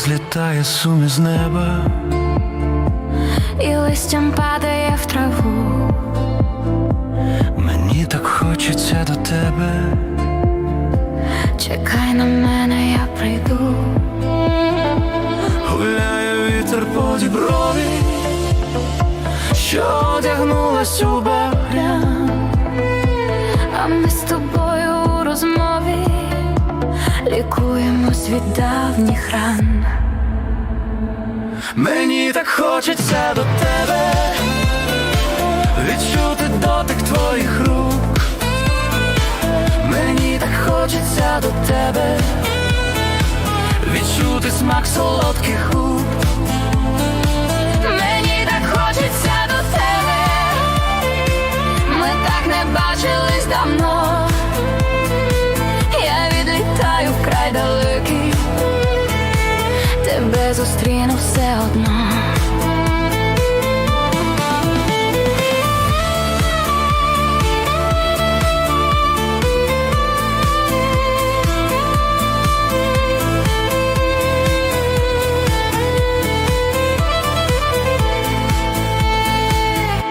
злітає сум із неба, і листям падає в траву. мені так хочеться до тебе, Чекай на мене, я прийду. гуляє вітер по діброві, що одягнулась у багря. А ми з тобою лікуємось від давніх ран. Мені так хочеться до тебе, відчути дотик твоїх рук. Мені так хочеться до тебе, відчути смак солодких губ. Зустріну все одно.